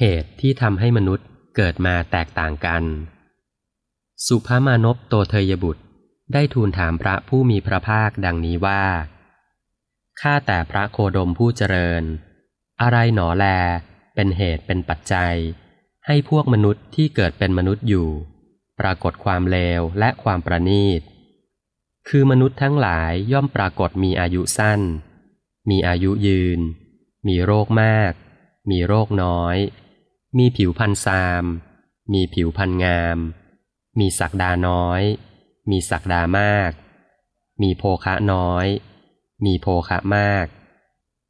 เหตุที่ทำให้มนุษย์เกิดมาแตกต่างกัน สุภามานพโตเทยบุตรได้ทูลถามพระผู้มีพระภาคดังนี้ว่า ข้าแต่พระโคดมผู้เจริญ อะไรหนอแลเป็นเหตุเป็นปัจจัย ให้พวกมนุษย์ที่เกิดเป็นมนุษย์อยู่ ปรากฏความเลวและความประณีต คือมนุษย์ทั้งหลายย่อมปรากฏมีอายุสั้น มีอายุยืน มีโรคมาก มีโรคน้อย มีผิวพันซาม มีผิวพันงาม มีศักดาน้อย มีศักดามาก มีโภคะน้อย มีโภคะมาก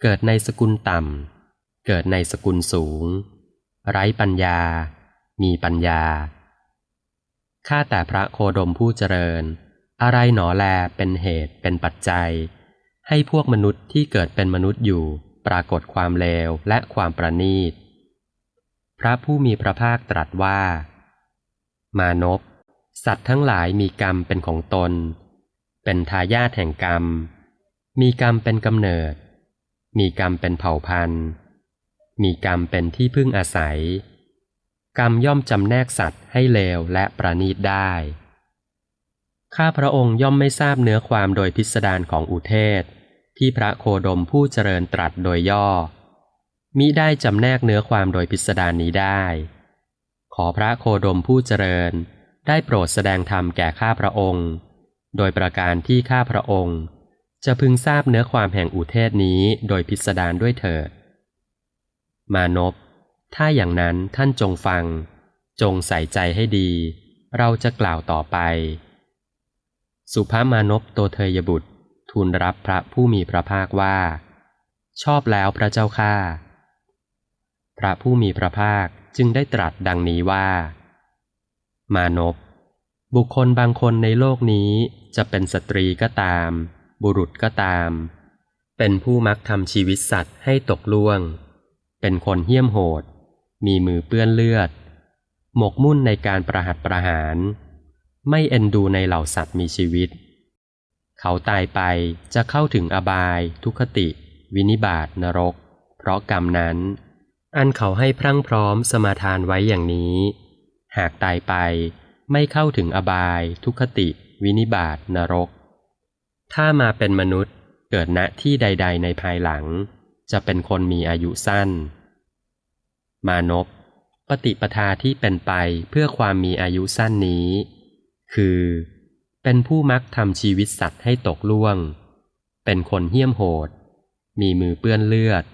เกิดในสกุลต่ำ เกิดในสกุลสูง ไร้ปัญญา มีปัญญา ข้าแต่พระโคดมผู้เจริญ อะไรหนอแลเป็นเหตุเป็นปัจจัย ให้พวกมนุษย์ที่เกิดเป็นมนุษย์อยู่ ปรากฏความเลวและความประณีต พระผู้มีพระภาคตรัสว่า มานพสัตว์ทั้งหลายมีกรรมเป็นของตน เป็นทายาทแห่งกรรม มีกรรมเป็นกำเนิด มีกรรมเป็นเผ่าพันธุ์ มีกรรมเป็นที่พึ่งอาศัย กรรมย่อมจำแนกสัตว์ให้เลวและประณีตได้ ข้าพระองค์ย่อมไม่ทราบเนื้อความโดยพิสดารของอุเทศ ที่พระโคดมผู้เจริญตรัสโดยย่อ มิได้จำแนกเนื้อความโดยพิสดารนี้ได้ ขอพระโคดมผู้เจริญได้โปรดแสดงธรรมแก่ข้าพระองค์ โดยประการที่ข้าพระองค์ จะพึงทราบเนื้อความแห่งอุเทศนี้โดยพิสดารด้วยเถิด มานพถ้าอย่างนั้นท่านจงฟัง จงใส่ใจให้ดี เราจะกล่าวต่อไป สุภามานพโตเทยบุตร ทูลรับพระผู้มีพระภาคว่า ชอบแล้วพระเจ้าข้าพระผู้มีพระภาคจึงได้ตรัสดังนี้ว่า มานพบุคคลบางคนในโลกนี้จะเป็นสตรีก็ตาม บุรุษก็ตาม เป็นผู้มักทำชีวิตสัตว์ให้ตกล่วง เป็นคนเหี้ยมโหด มีมือเปื้อนเลือด หมกมุ่นในการประหัตประหาร ไม่เอ็นดูในเหล่าสัตว์มีชีวิต เขาตายไปจะเข้าถึงอบาย ทุคติ วินิบาตนรก เพราะกรรมนั้น อันเขาให้พรั่งพร้อมสมาทานไว้อย่างนี้ หากตายไปไม่เข้าถึงอบาย ทุคติ วินิบาตนรก ถ้ามาเป็นมนุษย์เกิดณที่ใด ๆ ในภายหลัง จะเป็นคนมีอายุสั้น มานพปฏิปทาที่เป็นไปเพื่อความมีอายุสั้นนี้ คือ เป็นผู้มักทำชีวิตสัตว์ให้ตกล่วง เป็นคนเหี้ยมโหด มีมือเปื้อนเลือด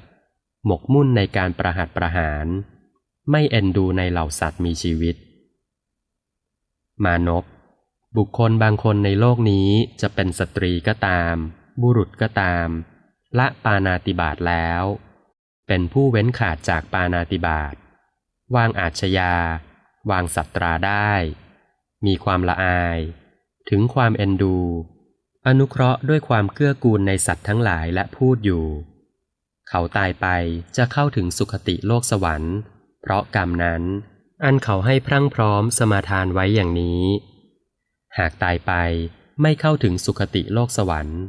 หมกมุ่นในการประหัตประหาร ไม่เอ็นดูในเหล่าสัตว์มีชีวิต มานพบุคคลบางคนในโลกนี้จะเป็นสตรีก็ตาม บุรุษก็ตาม ละปานาติบาตแล้ว เป็นผู้เว้นขาดจากปานาติบาตวางอาชญา วางสัตราได้ มีความละอาย ถึงความเอ็นดู อนุเคราะห์ด้วยความเกื้อกูลในสัตว์ทั้งหลายและพูดอยู่ เขาตายไปจะเข้าถึงสุคติโลกสวรรค์ เพราะกรรมนั้น อันเขาให้พรั่งพร้อมสมาทานไว้อย่างนี้ หากตายไปไม่เข้าถึงสุคติโลกสวรรค์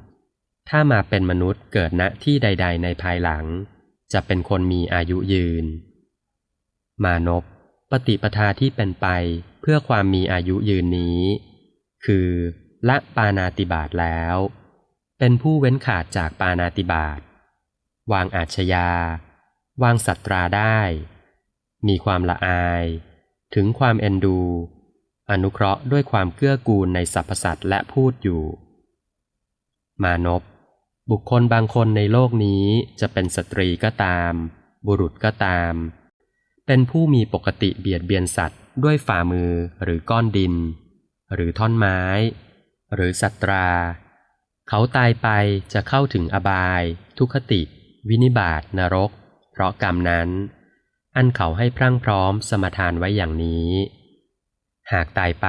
ถ้ามาเป็นมนุษย์เกิดณที่ใด ๆ ในภายหลัง จะเป็นคนมีอายุยืน มานพปฏิปทาที่เป็นไปเพื่อความมีอายุยืนนี้ คือละปานาติบาตแล้ว เป็นผู้เว้นขาดจากปานาติบาตวางอาชญาวางสัตราได้ มีความละอาย ถึงความเอ็นดู อนุเคราะห์ด้วยความเกื้อกูลในสรรพสัตว์และพูดอยู่ มานพบุคคลบางคนในโลกนี้จะเป็นสตรีก็ตาม บุรุษก็ตาม เป็นผู้มีปกติเบียดเบียนสัตว์ด้วยฝ่ามือหรือก้อนดิน หรือท่อนไม้ หรือสัตรา เขาตายไปจะเข้าถึงอบาย ทุคติ วินิบาตนรก เพราะกรรมนั้น อันเขาให้พรั่งพร้อมสมทานไว้อย่างนี้ หากตายไป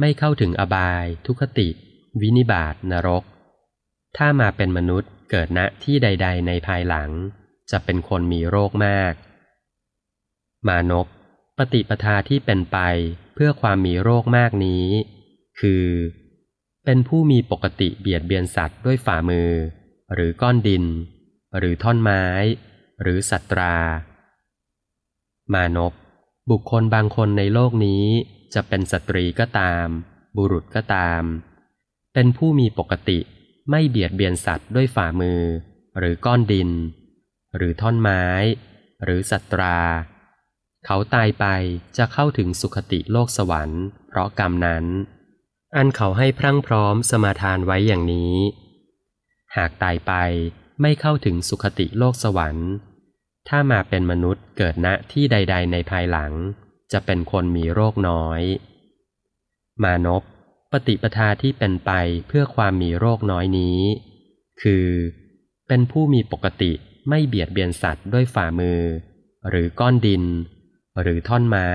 ไม่เข้าถึงอบาย ทุคติ วินิบาตนรก ถ้ามาเป็นมนุษย์เกิดณที่ใด ๆ ในภายหลัง จะเป็นคนมีโรคมาก มานพปฏิปทาที่เป็นไปเพื่อความมีโรคมากนี้ คือ เป็นผู้มีปกติเบียดเบียนสัตว์ด้วยฝ่ามือ หรือก้อนดิน หรือท่อนไม้ หรือสัตรา มานพบุคคลบางคนในโลกนี้จะเป็นสตรีก็ตาม บุรุษก็ตาม เป็นผู้มีปกติไม่เบียดเบียนสัตว์ด้วยฝ่ามือ หรือก้อนดิน หรือท่อนไม้ หรือสัตรา เขาตายไปจะเข้าถึงสุคติโลกสวรรค์ เพราะกรรมนั้น อันเขาให้พรั่งพร้อมสมาทานไว้อย่างนี้ หากตายไปไม่เข้าถึงสุคติโลกสวรรค์ ถ้ามาเป็นมนุษย์เกิดณที่ใด ๆ ในภายหลัง จะเป็นคนมีโรคน้อย มานพปฏิปทาที่เป็นไปเพื่อความมีโรคน้อยนี้ คือ เป็นผู้มีปกติไม่เบียดเบียนสัตว์ด้วยฝ่ามือ หรือก้อนดิน หรือท่อนไม้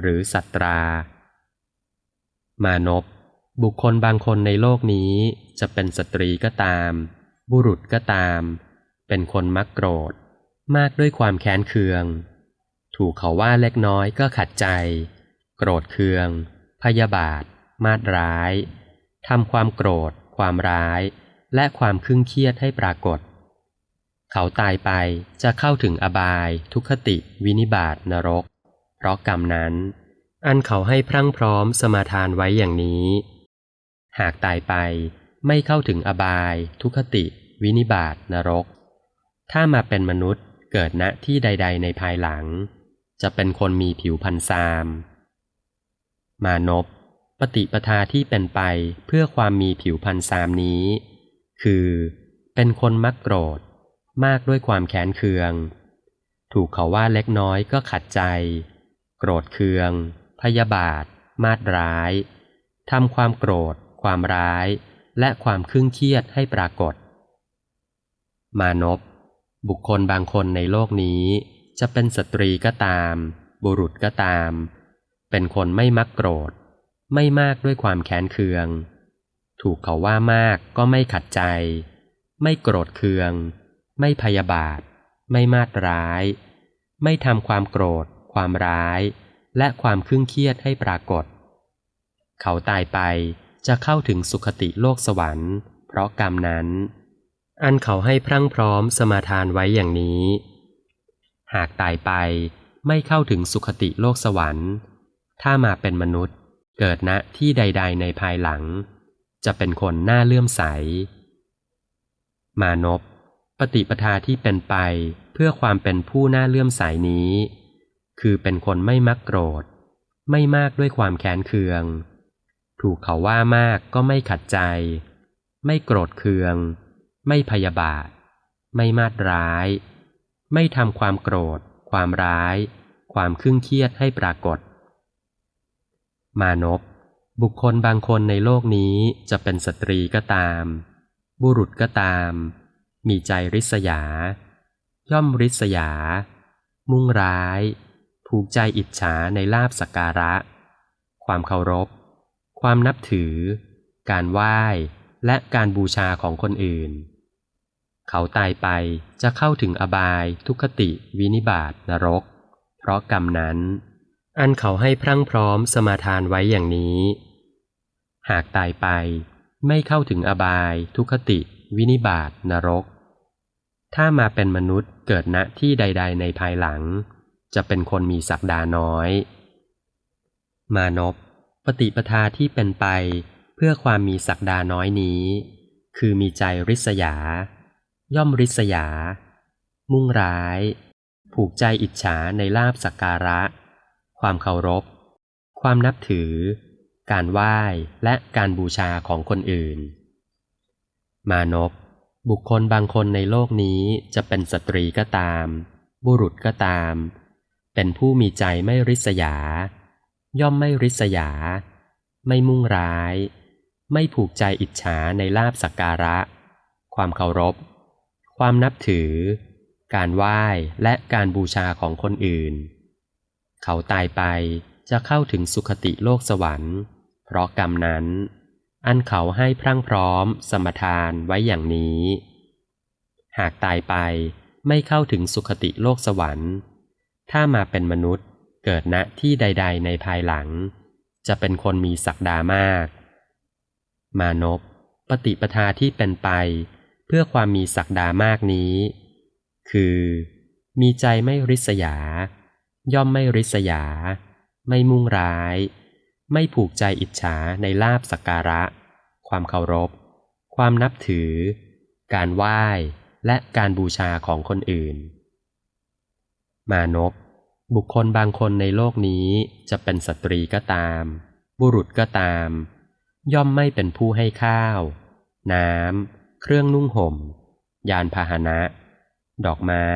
หรือสัตรา มานพ บุคคลบางคนในโลกนี้จะเป็นสตรีก็ตาม บุรุษก็ตาม เป็นคนมักโกรธ มากด้วยความแค้นเคือง ถูกเขาว่าเล็กน้อยก็ขัดใจ โกรธเคือง พยาบาท มาดร้ายทำความโกรธ ความร้าย และความครึ่งเครียดให้ปรากฏ เขาตายไปจะเข้าถึงอบาย ทุคติ วินิบาตนรก เพราะกรรมนั้น อันเขาให้พรั่งพร้อมสมาทานไว้อย่างนี้ หากตายไปไม่เข้าถึงอบาย ทุคติ วินิบาตนรก ถ้ามาเป็นมนุษย์เกิดณที่ใด ๆ ในภายหลัง จะเป็นคนมีผิวพันซาม มานพปฏิปทาที่เป็นไปเพื่อความมีผิวพันซามนี้ คือ เป็นคนมักโกรธ มากด้วยความแค้นเคือง ถูกเขาว่าเล็กน้อยก็ขัดใจ โกรธเคือง พยาบาท มาดร้ายทำความโกรธ ความร้าย และความครึ่งเครียดให้ปรากฏ มานพบุคคลบางคนในโลกนี้ จะเป็นสตรีก็ตาม บุรุษก็ตาม เป็นคนไม่มักโกรธ ไม่มากด้วยความแค้นเคือง ถูกเขาว่ามากก็ไม่ขัดใจ ไม่โกรธเคือง ไม่พยาบาท ไม่มาดร้าย ไม่ทำความโกรธ ความร้าย และความครึ่งเครียดให้ปรากฏ เขาตายไป จะเข้าถึงสุคติโลกสวรรค์ เพราะกรรมนั้น อันเขาให้พรั่งพร้อมสมาทานไว้อย่างนี้ หากตายไปไม่เข้าถึงสุคติโลกสวรรค์ ถ้ามาเป็นมนุษย์เกิดณที่ใด ๆ ในภายหลัง จะเป็นคนหน้าเลื่อมใส มานพปฏิปทาที่เป็นไปเพื่อความเป็นผู้น่าเลื่อมใสนี้ คือเป็นคนไม่มักโกรธ ไม่มากด้วยความแค้นเคือง ถูกเขาว่ามากก็ไม่ขัดใจ ไม่โกรธเคือง ไม่พยาบาท ไม่มาดร้าย ไม่ทำความโกรธ ความร้าย ความครึ่งเครียดให้ปรากฏ มานพบุคคลบางคนในโลกนี้จะเป็นสตรีก็ตาม บุรุษก็ตาม มีใจริษยา ย่อมริษยา มุ่งร้าย ผูกใจอิจฉาในลาบสการะ ความเคารพ ความนับถือ การไหว้ และการบูชาของคนอื่น เขาตายไปจะเข้าถึงอบาย ทุคติ วินิบาตนรก เพราะกรรมนั้น อันเขาให้พรั่งพร้อมสมาทานไว้อย่างนี้ หากตายไปไม่เข้าถึงอบาย ทุคติ วินิบาตนรก ถ้ามาเป็นมนุษย์เกิดณที่ใด ๆ ในภายหลัง จะเป็นคนมีศักดาน้อย มานพ ปฏิปทาที่เป็นไปเพื่อความมีศักดาน้อยนี้ คือมีใจริษยา ย่อมริษยา มุ่งร้าย ผูกใจอิจฉาในลาบสักการะ ความเคารพ ความนับถือ การไหว้และการบูชาของคนอื่น มานพบุคคลบางคนในโลกนี้จะเป็นสตรีก็ตาม บุรุษก็ตาม เป็นผู้มีใจไม่ริษยา ย่อมไม่ริษยา ไม่มุ่งร้าย ไม่ผูกใจอิจฉาในลาบสักการะ ความเคารพ ความนับถือ การไหว้และการบูชาของคนอื่น เขาตายไปจะเข้าถึงสุคติโลกสวรรค์ เพราะกรรมนั้น อันเขาให้พรั่งพร้อม สมทานไว้อย่างนี้ หากตายไปไม่เข้าถึงสุคติโลกสวรรค์ ถ้ามาเป็นมนุษย์ เกิดณที่ใด ๆ ในภายหลัง จะเป็นคนมีศักดามาก มานพปฏิปทาที่เป็นไป เพื่อความมีศักดามากนี้ คือ มีใจไม่ริษยา ย่อมไม่ริษยา ไม่มุ่งร้าย ไม่ผูกใจอิจฉาในลาบสักการะ ความเคารพ ความนับถือ การไหว้และการบูชาของคนอื่น มานพ บุคคลบางคนในโลกนี้จะเป็นสตรีก็ตาม บุรุษก็ตาม ย่อมไม่เป็นผู้ให้ข้าว น้ำ เครื่องนุ่งห่ม ยานพาหนะ ดอกไม้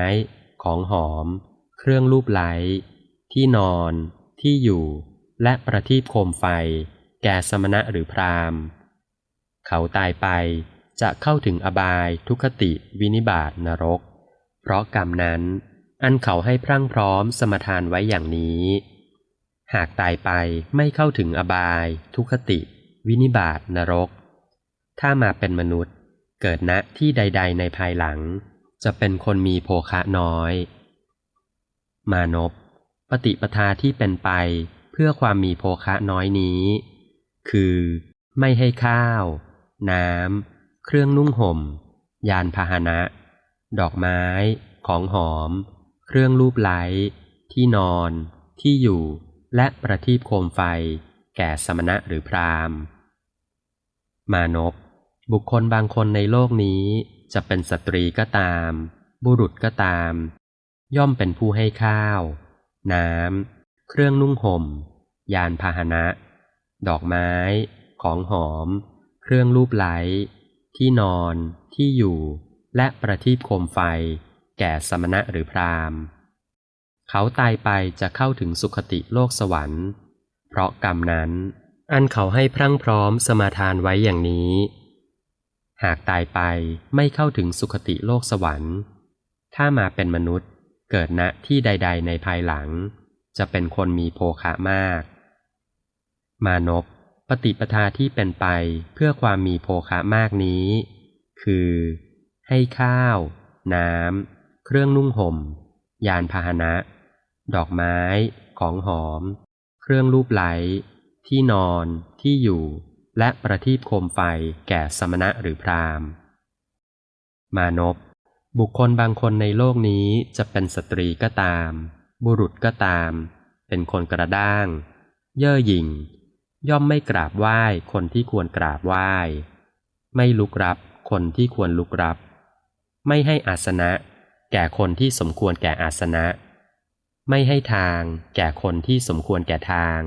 ของหอม เครื่องลูบไหล ที่นอน ที่อยู่ และประทีปโคมไฟ แก่สมณะหรือพราหมณ์ เขาตายไปจะเข้าถึงอบายทุคติวินิบาตนรก เพราะกรรมนั้น อันเขาให้พรั่งพร้อมสมทานไว้อย่างนี้ หากตายไปไม่เข้าถึงอบาย ทุคติ วินิบาตนรก ถ้ามาเป็นมนุษย์ เกิดณที่ใด ๆ ในภายหลัง จะเป็นคนมีโภคะน้อย มานพปฏิปทาที่เป็นไปเพื่อความมีโภคะน้อยนี้ คือไม่ให้ข้าว น้ำ เครื่องนุ่งห่ม ยานพาหนะ ดอกไม้ ของหอม เครื่องรูปไล้ที่นอน ที่อยู่ และประทีปโคมไฟ แก่สมณะหรือพราหมณ์ มานพบุคคลบางคนในโลกนี้จะเป็นสตรีก็ตาม บุรุษก็ตาม ย่อมเป็นผู้ให้ข้าว น้ำ เครื่องนุ่งห่ม ยานพาหนะ ดอกไม้ ของหอม เครื่องรูปไล้ที่นอน ที่อยู่ และประทีปโคมไฟ แก่สมณะหรือพราหมณ์ เขาตายไปจะเข้าถึงสุคติโลกสวรรค์ เพราะกรรมนั้น อันเขาให้พรั่งพร้อมสมาทานไว้อย่างนี้ หากตายไปไม่เข้าถึงสุคติโลกสวรรค์ ถ้ามาเป็นมนุษย์เกิดณที่ใด ๆ ในภายหลัง จะเป็นคนมีโภคะมาก มานพปฏิปทาที่เป็นไปเพื่อความมีโภคะมากนี้ คือ ให้ข้าว น้ำ เครื่องนุ่งห่ม ยานพาหนะ ดอกไม้ ของหอม เครื่องรูปไหล ที่นอน ที่อยู่ และประทีปโคมไฟแก่สมณะหรือพราหมณ์ มานพบุคคลบางคนในโลกนี้จะเป็นสตรีก็ตาม บุรุษก็ตาม เป็นคนกระด้าง เย่อหยิ่ง ย่อมไม่กราบไหว้คนที่ควรกราบไหว้ ไม่ลุกรับคนที่ควรลุกรับ ไม่ให้อาสนะ แก่คนที่สมควรแก่อาสนะ ไม่ให้ทางแก่คนที่สมควรแก่ทาง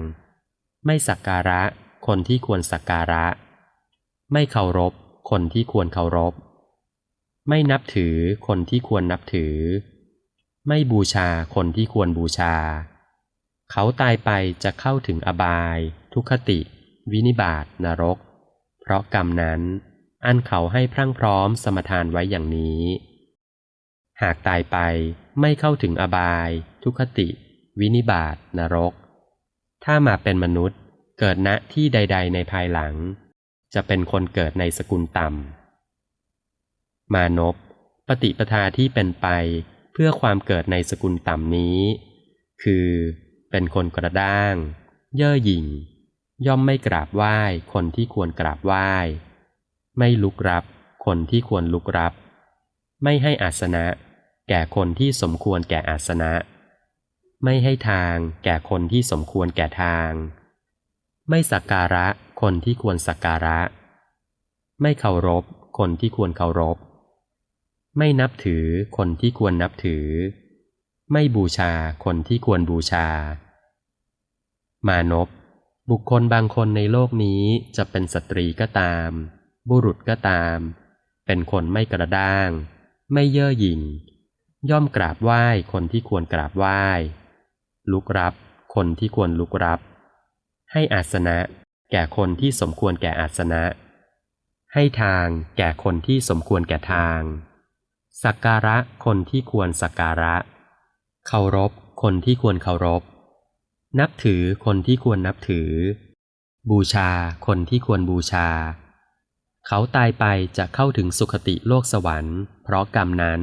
ไม่สักการะคนที่ควรสักการะ ไม่เคารพคนที่ควรเคารพ ไม่นับถือคนที่ควรนับถือ ไม่บูชาคนที่ควรบูชา เขาตายไปจะเข้าถึงอบาย ทุคติ วินิบาตนรก เพราะกรรมนั้น อันเขาให้พรั่งพร้อมสมทานไว้อย่างนี้ หากตายไปไม่เข้าถึงอบาย ทุคติ วินิบาตนรก ถ้ามาเป็นมนุษย์เกิดณที่ใด ๆ ในภายหลัง จะเป็นคนเกิดในสกุลต่ำ มานพปฏิปทาที่เป็นไปเพื่อความเกิดในสกุลต่ำนี้ คือเป็นคนกระด้าง เย่อหยิ่ง ย่อมไม่กราบไหว้คนที่ควรกราบไหว้ ไม่ลุกรับคนที่ควรลุกรับ ไม่ให้อาสนะ แก่คนที่สมควรแก่อาสนะ ไม่ให้ทางแก่คนที่สมควรแก่ทาง ไม่สักการะคนที่ควรสักการะ ไม่เคารพคนที่ควรเคารพ ไม่นับถือคนที่ควรนับถือ ไม่บูชาคนที่ควรบูชามานพบุคคลบางคนในโลกนี้จะเป็นสตรีก็ตาม บุรุษก็ตาม เป็นคนไม่กระด้าง ไม่เย่อหยิ่ง ย่อมกราบไหว้คนที่ควรกราบไหว้ ลุกรับ คนที่ควรลุกรับ ให้อาสนะ แก่คนที่สมควรแก่อาสนะ ให้ทางแก่คนที่สมควรแก่ทาง สักการะคนที่ควรสักการะ เคารพ คนที่ควรเคารพ นับถือคนที่ควรนับถือ บูชาคนที่ควรบูชา เขาตายไปจะเข้าถึงสุคติโลกสวรรค์ เพราะกรรมนั้น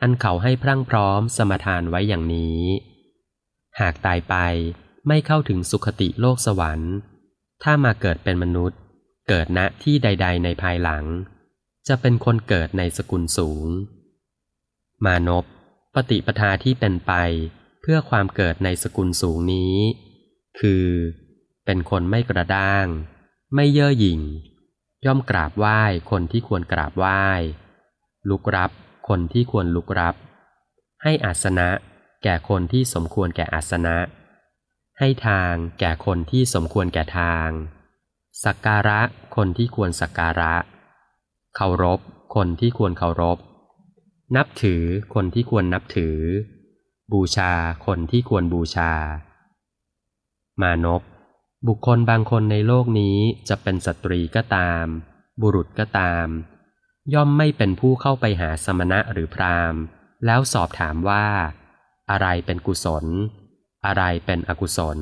อันเขาให้พรั่งพร้อมสมทานไว้อย่างนี้ หากตายไปไม่เข้าถึงสุคติโลกสวรรค์ ถ้ามาเกิดเป็นมนุษย์ เกิดณที่ใด ๆ ในภายหลัง จะเป็นคนเกิดในสกุลสูง มานพปฏิปทาที่เป็นไปเพื่อความเกิดในสกุลสูงนี้ คือ เป็นคนไม่กระด้าง ไม่เย่อหยิ่ง ย่อมกราบไหว้คนที่ควรกราบไหว้ลุกรับ คนที่ควรลุกรับ ให้อาสนะ แก่คนที่สมควรแก่อาสนะ ให้ทางแก่คนที่สมควรแก่ทาง สักการะคนที่ควรสักการะ เคารพ คนที่ควรเคารพ นับถือคนที่ควรนับถือ บูชาคนที่ควรบูชา มานพบุคคลบางคนในโลกนี้จะเป็นสตรีก็ตาม บุรุษก็ตาม ย่อมไม่เป็นผู้เข้าไปหาสมณะหรือพราหมณ์ แล้วสอบถามว่า อะไรเป็นกุศล อะไรเป็นอกุศล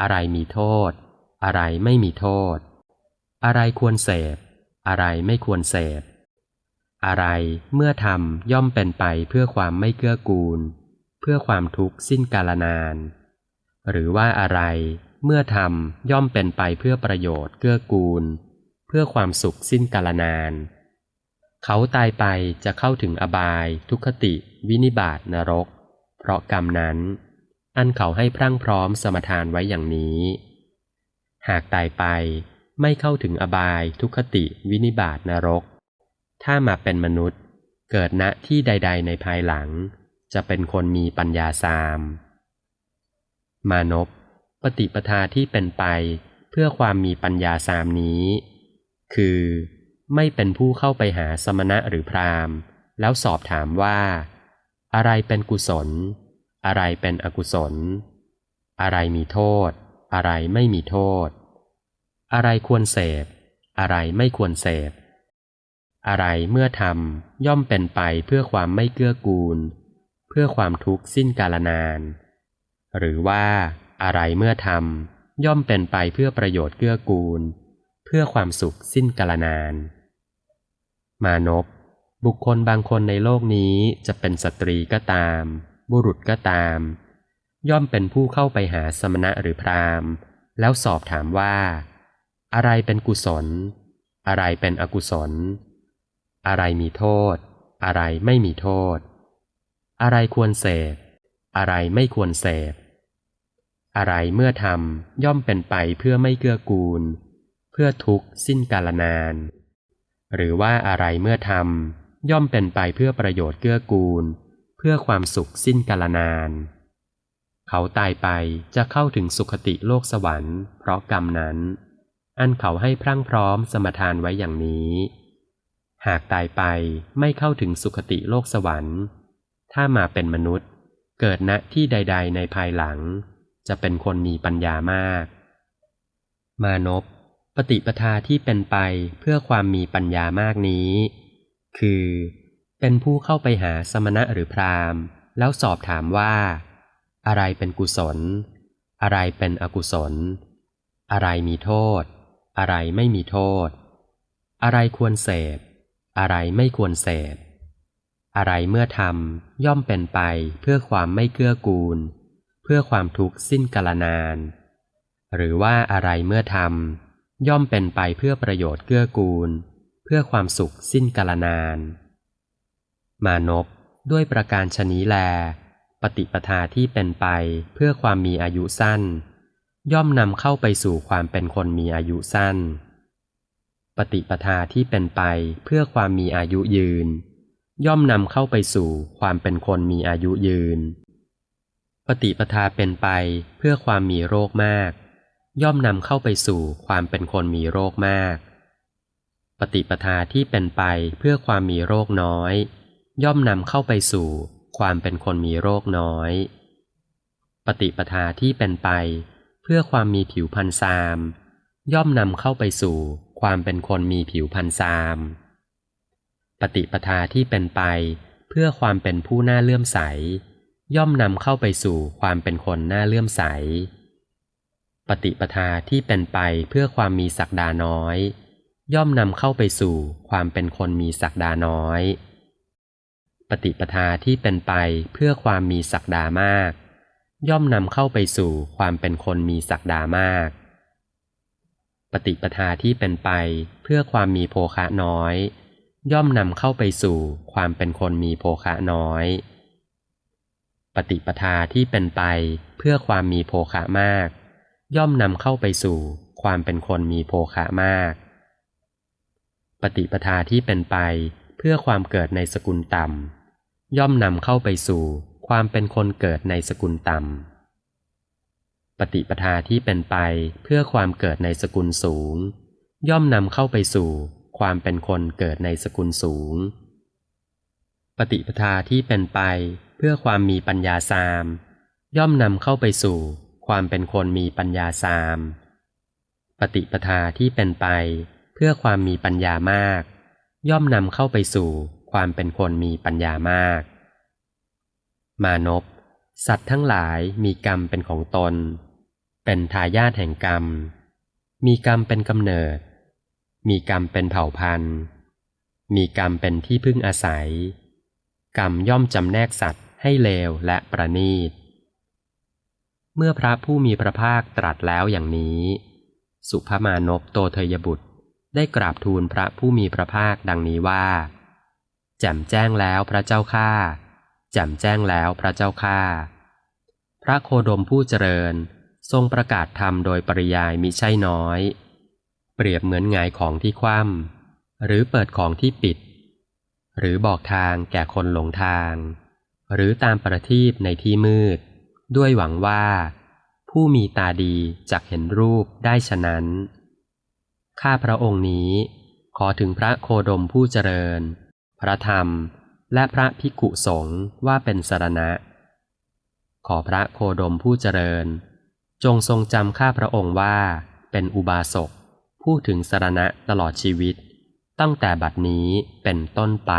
อะไรมีโทษ อะไรไม่มีโทษ อะไรควรเสพ อะไรไม่ควรเสพ อะไรเมื่อทำย่อมเป็นไปเพื่อความไม่เกื้อกูล เพื่อความทุกข์สิ้นกาลนาน หรือว่าอะไรเมื่อทำย่อมเป็นไปเพื่อประโยชน์เกื้อกูล เพื่อความสุขสิ้นกาลนาน เขาตายไปจะเข้าถึงอบาย ทุกขติ วินิบาตนรก เพราะกรรมนั้น อันเขาให้พรั่งพร้อมสมทานไว้อย่างนี้ หากตายไปไม่เข้าถึงอบาย ทุกขติ วินิบาตนรก ถ้ามาเป็นมนุษย์ เกิดณที่ใด ๆ ในภายหลัง จะเป็นคนมีปัญญาสาม มานพปฏิปทาที่เป็นไปเพื่อความมีปัญญาสามนี้ คือ ไม่เป็นผู้เข้าไปหาสมณะหรือพราหมณ์ แล้วสอบถามว่า อะไรเป็นกุศล อะไรเป็นอกุศล อะไรมีโทษ อะไรไม่มีโทษ อะไรควรเสพ อะไรไม่ควรเสพ อะไรเมื่อทำย่อมเป็นไปเพื่อความไม่เกื้อกูล เพื่อความทุกข์สิ้นกาลนาน หรือว่าอะไรเมื่อทำย่อมเป็นไปเพื่อประโยชน์เกื้อกูล เพื่อความสุขสิ้นกาลนาน มานพบุคคลบางคนในโลกนี้จะเป็นสตรีก็ตาม บุรุษก็ตาม ย่อมเป็นผู้เข้าไปหาสมณะหรือพราหมณ์ แล้วสอบถามว่า อะไรเป็นกุศล อะไรเป็นอกุศล อะไรมีโทษ อะไรไม่มีโทษ อะไรควรเสพ อะไรไม่ควรเสพ อะไรเมื่อทำย่อมเป็นไปเพื่อไม่เกื้อกูล เพื่อทุกข์สิ้นกาลนาน หรือว่าอะไรเมื่อทำย่อมเป็นไปเพื่อประโยชน์เกื้อกูล เพื่อความสุขสิ้นกาลนาน เขาตายไปจะเข้าถึงสุคติโลกสวรรค์ เพราะกรรมนั้น อันเขาให้พรั่งพร้อมสมทานไว้อย่างนี้ หากตายไปไม่เข้าถึงสุคติโลกสวรรค์ ถ้ามาเป็นมนุษย์ เกิดณที่ใด ๆ ในภายหลัง จะเป็นคนมีปัญญามาก มานพ ปฏิปทาที่เป็นไปเพื่อความมีปัญญามากนี้ คือ เป็นผู้เข้าไปหาสมณะหรือพราหมณ์ แล้วสอบถามว่า อะไรเป็นกุศล อะไรเป็นอกุศล อะไรมีโทษ อะไรไม่มีโทษ อะไรควรเสพ อะไรไม่ควรเสพ อะไรเมื่อทำย่อมเป็นไปเพื่อความไม่เกื้อกูล เพื่อความทุกข์สิ้นกาลนาน หรือว่าอะไรเมื่อทำ ย่อมเป็นไปเพื่อประโยชน์เกื้อกูล เพื่อความสุขสิ้นกาลนาน มานพด้วยประการชนีแล ปฏิปทาที่เป็นไปเพื่อความมีอายุสั้น ย่อมนำเข้าไปสู่ความเป็นคนมีอายุสั้น ปฏิปทาที่เป็นไปเพื่อความมีอายุยืน ย่อมนำเข้าไปสู่ความเป็นคนมีอายุยืน ปฏิปทาเป็นไปเพื่อความมีโรคมาก ย่อมนำเข้าไปสู่ความเป็นคนมีโรคมาก ปฏิปทาที่เป็นไปเพื่อความมีโรคน้อย ย่อมนำเข้าไปสู่ความเป็นคนมีโรคน้อย ปฏิปทาที่เป็นไป เพื่อความมีผิวพรรณซาม ย่อมนำเข้าไปสู่ความเป็นคนมีผิวพรรณซาม ปฏิปทาที่เป็นไป เพื่อความเป็นผู้น่าเลื่อมใส ย่อมนำเข้าไปสู่ความเป็นคนน่าเลื่อมใส ปฏิปทาที่เป็นไปเพื่อความมีศักดาน้อย ย่อมนำเข้าไปสู่ความเป็นคนมีศักดาน้อย ปฏิปทาที่เป็นไปเพื่อความมีศักดามาก ย่อมนำเข้าไปสู่ความเป็นคนมีศักดามาก ปฏิปทาที่เป็นไปเพื่อความมีโภคะน้อย ย่อมนำเข้าไปสู่ความเป็นคนมีโภคะน้อยปปฏิปทาที่เป็นไปเพื่อความมีโภคะมาก ย่อมนำเข้าไปสู่ความเป็นคนมีโภคะมาก ปฏิปทาที่เป็นไปเพื่อความเกิดในสกุลต่ำย่อมนำเข้าไปสู่ความเป็นคนเกิดในสกุลต่ำปฏิปทาที่เป็นไปเพื่อความเกิดในสกุลสูง ย่อมนำเข้าไปสู่ความเป็นคนเกิดในสกุลสูง ปฏิปทาที่เป็นไปเพื่อความมีปัญญาสาม ย่อมนำเข้าไปสู่ ความเป็นคนมีปัญญาสาม ปฏิปทาที่เป็นไปเพื่อความมีปัญญามาก ย่อมนำเข้าไปสู่ความเป็นคนมีปัญญามาก มานพสัตว์ทั้งหลายมีกรรมเป็นของตน เป็นทายาทแห่งกรรม มีกรรมเป็นกำเนิด มีกรรมเป็นเผ่าพันธุ์ มีกรรมเป็นที่พึ่งอาศัย กรรมย่อมจำแนกสัตว์ให้เลวและประณีต เมื่อพระผู้มีพระภาคตรัสแล้วอย่างนี้ สุภมานพโตเทยบุตรได้กราบทูลพระผู้มีพระภาคดังนี้ว่า แจ่มแจ้งแล้วพระเจ้าข้าแจ่มแจ้งแล้วพระเจ้าข้าพระโคดมผู้เจริญทรงประกาศธรรมโดยปริยายมิใช่น้อย เปรียบเหมือนงายของที่คว่ำหรือเปิดของที่ปิด หรือบอกทางแก่คนหลงทาง หรือตามประทีปในที่มืด ด้วยหวังว่า ผู้มีตาดีจักเห็นรูปได้ฉะนั้น ข้าพระองค์นี้ขอถึงพระโคดมผู้เจริญ พระธรรมและพระภิกขุสงฆ์ว่าเป็นสรณะ ขอพระโคดมผู้เจริญ จงทรงจำข้าพระองค์ว่าเป็นอุบาสกผู้ถึงสรณะตลอดชีวิต ตั้งแต่บัดนี้เป็นต้นไป